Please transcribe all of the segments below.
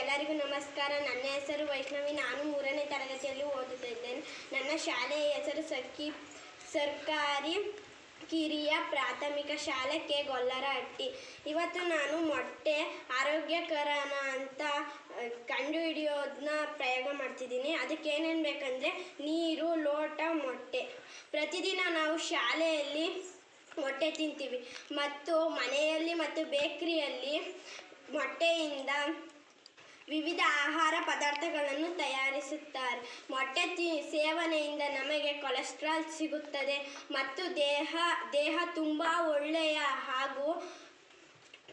ಎಲ್ಲರಿಗೂ ನಮಸ್ಕಾರ. ನನ್ನ ಹೆಸರು ವೈಷ್ಣವಿ. ನಾನು ಮೂರನೇ ತರಗತಿಯಲ್ಲಿ ಓದುತ್ತಿದ್ದೇನೆ. ನನ್ನ ಶಾಲೆಯ ಹೆಸರು ಸರ್ಕಿ, ಸರ್ಕಾರಿ ಕಿರಿಯ ಪ್ರಾಥಮಿಕ ಶಾಲೆ ಕೆ. ಗೊಲ್ಲರಹಟ್ಟಿ. ಇವತ್ತು ನಾನು ಮೊಟ್ಟೆ ಆರೋಗ್ಯಕರನ ಅಂತ ಕಂಡುಹಿಡಿಯೋದನ್ನ ಪ್ರಯೋಗ ಮಾಡ್ತಿದ್ದೀನಿ. ಅದಕ್ಕೆ ಏನೇನು ಬೇಕಂದರೆ ನೀರು, ಲೋಟ, ಮೊಟ್ಟೆ. ಪ್ರತಿದಿನ ನಾವು ಶಾಲೆಯಲ್ಲಿ ಮೊಟ್ಟೆ ತಿಂತೀವಿ. ಮತ್ತು ಮನೆಯಲ್ಲಿ ಮತ್ತು ಬೇಕ್ರಿಯಲ್ಲಿ ಮೊಟ್ಟೆಯಿಂದ ವಿವಿಧ ಆಹಾರ ಪದಾರ್ಥಗಳನ್ನು ತಯಾರಿಸುತ್ತಾರೆ. ಮೊಟ್ಟೆ ತಿ, ಸೇವನೆಯಿಂದ ನಮಗೆ ಕೊಲೆಸ್ಟ್ರಾಲ್ ಸಿಗುತ್ತದೆ ಮತ್ತು ದೇಹ ದೇಹ ತುಂಬ ಒಳ್ಳೆಯ ಹಾಗೂ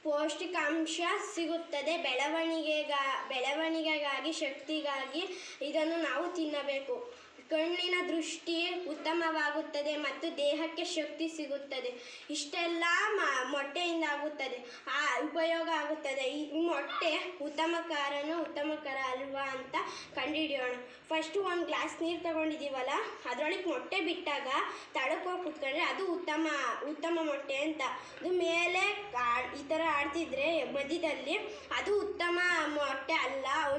ಪೌಷ್ಟಿಕಾಂಶ ಸಿಗುತ್ತದೆ. ಬೆಳವಣಿಗೆಗ, ಬೆಳವಣಿಗೆಗಾಗಿ, ಶಕ್ತಿಗಾಗಿ ಇದನ್ನು ನಾವು ತಿನ್ನಬೇಕು. ಕಣ್ಣಿನ ದೃಷ್ಟಿ ಉತ್ತಮವಾಗುತ್ತದೆ ಮತ್ತು ದೇಹಕ್ಕೆ ಶಕ್ತಿ ಸಿಗುತ್ತದೆ. ಇಷ್ಟೆಲ್ಲ ಮೊಟ್ಟೆಯಿಂದ ಆಗುತ್ತದೆ. ಆ, ಉಪಯೋಗ ಆಗುತ್ತದೆ. ಈ ಮೊಟ್ಟೆ ಉತ್ತಮಕಾರನು ಉತ್ತಮಕರ ಅಲ್ವಾ ಅಂತ ಕಂಡುಹಿಡಿಯೋಣ. ಫಸ್ಟು ಒಂದು ಗ್ಲಾಸ್ ನೀರು ತಗೊಂಡಿದ್ದೀವಲ್ಲ ಅದರೊಳಗೆ ಮೊಟ್ಟೆ ಬಿಟ್ಟಾಗ ತಳಕೋಗಿ ಕುತ್ಕೊಂಡ್ರೆ ಅದು ಉತ್ತಮ ಉತ್ತಮ ಮೊಟ್ಟೆ ಅಂತ. ಅದು ಮೇಲೆ ಈ ಥರ ಆಡ್ತಿದ್ರೆ ಮಧ್ಯದಲ್ಲಿ ಅದು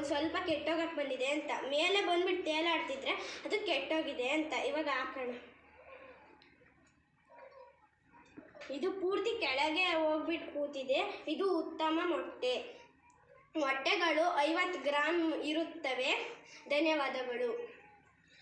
ಒಂದು ಸ್ವಲ್ಪ ಕೆಟ್ಟೋಗಕ್ಕೆ ಬಂದಿದೆ ಅಂತ. ಮೇಲೆ ಬಂದ್ಬಿಟ್ಟು ತೇಲಾಡ್ತಿದ್ರೆ ಅದು ಕೆಟ್ಟೋಗಿದೆ ಅಂತ. ಇವಾಗ ಹಾಕೋಣ ಇದು ಪೂರ್ತಿ ಕೆಳಗೆ ಹೋಗ್ಬಿಟ್ಟು ಕೂತಿದೆ. ಇದು ಉತ್ತಮ ಮೊಟ್ಟೆ. ಮೊಟ್ಟೆಗಳು ಐವತ್ತು ಗ್ರಾಮ್ ಇರುತ್ತವೆ. ಧನ್ಯವಾದಗಳು.